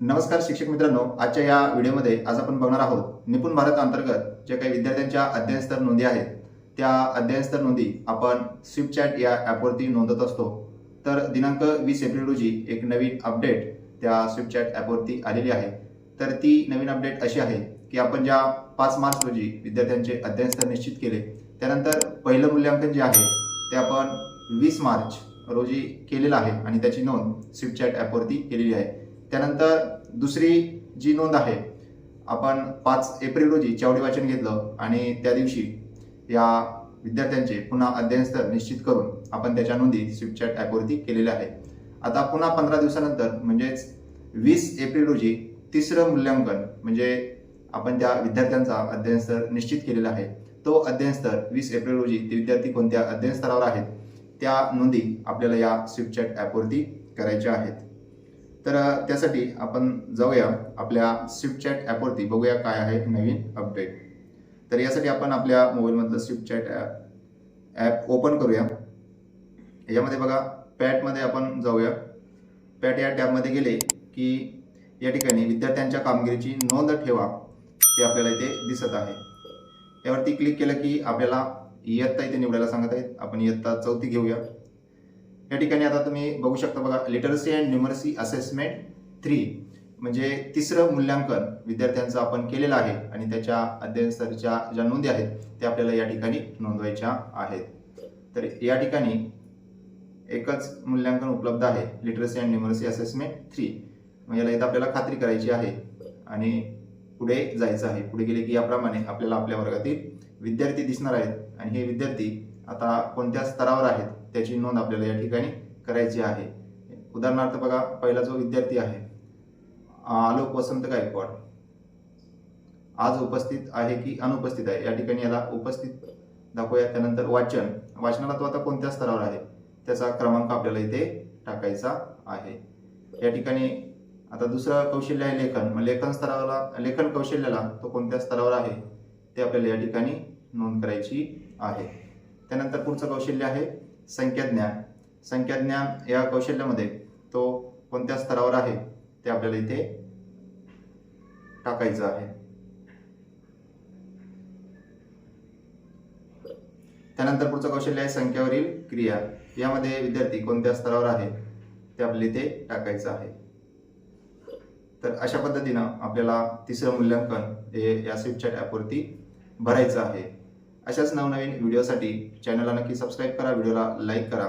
नमस्कार शिक्षक मित्रांनो आजच्या या व्हिडिओमध्ये आज आपण बघणार आहोत निपुण भारत अंतर्गत जे काही विद्यार्थ्यांच्या अध्ययनस्तर नोंदी आहेत त्या अध्ययनस्तर नोंदी आपण स्विफ्ट चॅट या ॲपवरती नोंदत असतो. तर दिनांक वीस एप्रिल रोजी एक नवीन अपडेट त्या स्विफ्ट चॅट ॲपवरती आलेली आहे. तर ती नवीन अपडेट अशी आहे की आपण ज्या पाच मार्च रोजी विद्यार्थ्यांचे अध्ययनस्तर निश्चित केले त्यानंतर पहिलं मूल्यांकन जे आहे ते आपण वीस मार्च रोजी केलेलं आहे आणि त्याची नोंद स्विफ्ट चॅट ॲपवरती केलेली आहे. त्यानंतर दुसरी जी नोंद आहे आपण पाच एप्रिल रोजी चावडी वाचन घेतलं आणि त्या दिवशी या विद्यार्थ्यांचे पुन्हा अध्ययन स्तर निश्चित करून आपण त्याच्या नोंदी स्विपचॅट ॲपवरती केलेल्या आहे आता पुन्हा पंधरा दिवसानंतर म्हणजेच वीस एप्रिल रोजी तिसरं मूल्यांकन म्हणजे आपण त्या विद्यार्थ्यांचा अध्ययन स्तर निश्चित केलेला आहे. तो अध्ययन स्तर वीस एप्रिल रोजी ते विद्यार्थी कोणत्या अध्ययन स्तरावर आहेत त्या नोंदी आपल्याला या स्विपचॅट ॲपवरती करायच्या आहेत. तर त्यासाठी आपण जाऊया आपल्या स्विफ्टचॅट ॲपवरती बघूया काय आहे नवीन अपडेट तर यासाठी आपण आपल्या मोबाईलमधलं स्विफ्ट चॅट ॲप ओपन करूया. याच्यामध्ये बघा पॅटमध्ये आपण जाऊया. पॅट या टॅबमध्ये गेले की या ठिकाणी विद्यार्थ्यांच्या कामगिरीची नोंद ठेवा ते आपल्याला इथे दिसत आहे. यावरती क्लिक केलं की आपल्याला इयत्ता इथे निवडायला सांगत आहेत. आपण इयत्ता चौथी घेऊया. या ठिकाणी आता तुम्ही बघू शकता बघा literacy and numeracy assessment three म्हणजे तिसरं मूल्यांकन विद्यार्थ्यांचं आपण केलेलं आहे आणि त्याच्या अध्ययन स्तरच्या ज्या नोंदी आहेत त्या आपल्याला या ठिकाणी नोंदवायच्या आहेत. तर या ठिकाणी एकच मूल्यांकन उपलब्ध आहे literacy and numeracy assessment three मग याला इथं आपल्याला खात्री करायची आहे आणि पुढे जायचं आहे. पुढे गेले की याप्रमाणे आपल्याला आपल्या वर्गातील विद्यार्थी दिसणार आहेत आणि हे विद्यार्थी आता कोणत्या स्तरावर आहेत त्याची नोंद आपल्याला या ठिकाणी करायची आहे. उदाहरणार्थ बघा पहिला जो विद्यार्थी आहे आलोक वसंत गायकवाड. आज उपस्थित आहे की अनुपस्थित आहे? या ठिकाणी याला उपस्थित दाखवूया. त्यानंतर वाचन. वाचनाला तो आता कोणत्या स्तरावर आहे? त्याचा क्रमांक आपल्याला इथे टाकायचा आहे. या ठिकाणी आता दुसरं कौशल्य आहे लेखन. मग लेखन स्तराला लेखन कौशल्याला तो कोणत्या स्तरावर आहे? ते आपल्याला या ठिकाणी नोंद करायची आहे. त्यानंतर पुढचं कौशल्य आहे संख्याज्ञान. संख्याज्ञान या कौशल्यामध्ये तो कोणत्या स्तरावर आहे ते आपल्याला इथे टाकायचं आहे. त्यानंतर पुढचं कौशल्य आहे संख्यावरील क्रिया. यामध्ये विद्यार्थी कोणत्या स्तरावर आहे ते आपल्याला इथे टाकायचं आहे. तर अशा पद्धतीनं आपल्याला तिसरं मूल्यांकन हे या स्विपचॅट ॲपवरती भरायचं आहे. अशाच नवनवीन व्हिडिओसाठी चॅनलला नक्की सबस्क्राईब करा व्हिडिओला लाईक करा.